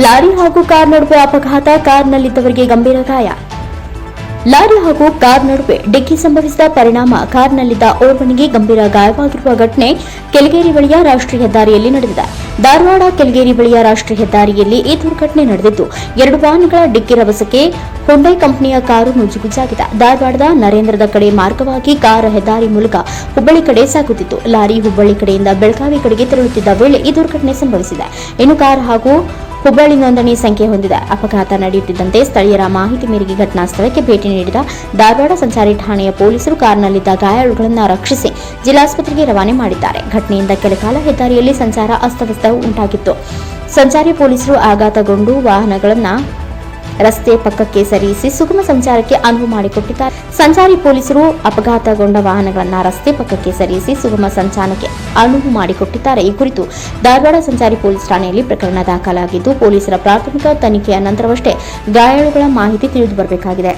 Lorry ಹಾಗೂ car ನಡುವೆ ಅಪಘಾತ, ಕಾರ್ನಲ್ಲಿದ್ದವರಿಗೆ ಗಂಭೀರ ಗಾಯ. ಲಾರಿ ಹಾಗೂ ಕಾರ್ ನಡುವೆ ಡಿಕ್ಕಿ ಸಂಭವಿಸಿದ ಪರಿಣಾಮ, ಕಾರ್ನಲ್ಲಿದ್ದ ಓರ್ವನಿಗೆ ಗಂಭೀರ ಗಾಯವಾಗಿರುವ ಘಟನೆ ಕೆಳಗೇರಿ ಬಳಿಯ ರಾಷ್ಟ್ರೀಯ ಹೆದ್ದಾರಿಯಲ್ಲಿ ನಡೆದಿದೆ. ಧಾರವಾಡ ಕೆಳಗೇರಿ ಬಳಿಯ ರಾಷ್ಟ್ರೀಯ ಹೆದ್ದಾರಿಯಲ್ಲಿ ಈ ದುರ್ಘಟನೆ ನಡೆದಿದ್ದು, ಎರಡು ವಾಹನಗಳ ಡಿಕ್ಕಿ ರಭಸಕ್ಕೆ ಹೊಂಡೈ ಕಂಪನಿಯ ಕಾರು ನುಜುಗುಜಾಗಿದೆ ಧಾರವಾಡದ ನರೇಂದ್ರದ ಕಡೆ ಮಾರ್ಗವಾಗಿ ಕಾರ್ ಹೆದ್ದಾರಿ ಮೂಲಕ ಹುಬ್ಬಳ್ಳಿ ಕಡೆ ಸಾಗುತ್ತಿತ್ತು. ಲಾರಿ ಹುಬ್ಬಳ್ಳಿ ಕಡೆಯಿಂದ ಬೆಳಗಾವಿ ಕಡೆಗೆ ತೆರಳುತ್ತಿದ್ದ ವೇಳೆ ಈ ದುರ್ಘಟನೆ ಸಂಭವಿಸಿದೆ. ಇನ್ನು ಕಾರ್ ಹಾಗೂ ಹುಬ್ಬಳ್ಳಿ ನೋಂದಣಿ ಸಂಖ್ಯೆ ಹೊಂದಿದೆ ಅಪಘಾತ ನಡೆಯುತ್ತಿದ್ದಂತೆ ಸ್ಥಳೀಯರ ಮಾಹಿತಿ ಮೇರೆಗೆ ಘಟನಾ ಸ್ಥಳಕ್ಕೆ ಭೇಟಿ ನೀಡಿದ ಧಾರವಾಡ ಸಂಚಾರಿ ಠಾಣೆಯ ಪೊಲೀಸರು ಕಾರ್ನಲ್ಲಿದ್ದ ಗಾಯಾಳುಗಳನ್ನು ರಕ್ಷಿಸಿ ಜಿಲ್ಲಾಸ್ಪತ್ರೆಗೆ ರವಾನೆ ಮಾಡಿದ್ದಾರೆ. ಘಟನೆಯಿಂದ ಕೆಲಕಾಲ ಹೆದ್ದಾರಿಯಲ್ಲಿ ಸಂಚಾರ ಅಸ್ತವ್ಯಸ್ತ ಉಂಟಾಗಿತ್ತು. ಸಂಚಾರಿ ಪೊಲೀಸರು ಆಘಾತಗೊಂಡು ವಾಹನಗಳನ್ನು ರಸ್ತೆ ಪಕ್ಕಕ್ಕೆ ಸರಿಸಿ ಸುಗಮ ಸಂಚಾರಕ್ಕೆ ಅನುವು ಮಾಡಿಕೊಟ್ಟಿದ್ದಾರೆ. ಸಂಚಾರಿ ಪೊಲೀಸರು ಅಪಘಾತಗೊಂಡ ವಾಹನಗಳನ್ನು ರಸ್ತೆ ಪಕ್ಕಕ್ಕೆ ಸರಿಸಿ ಸುಗಮ ಸಂಚಾರಕ್ಕೆ ಅನುವು ಮಾಡಿಕೊಟ್ಟಿದ್ದಾರೆ. ಈ ಕುರಿತು ಧಾರವಾಡ ಸಂಚಾರಿ ಪೊಲೀಸ್ ಠಾಣೆಯಲ್ಲಿ ಪ್ರಕರಣ ದಾಖಲಾಗಿದ್ದು, ಪೊಲೀಸರ ಪ್ರಾಥಮಿಕ ತನಿಖೆಯ ನಂತರವಷ್ಟೇ ಗಾಯಾಳುಗಳ ಮಾಹಿತಿ ತಿಳಿದು ಬರಬೇಕಾಗಿದೆ.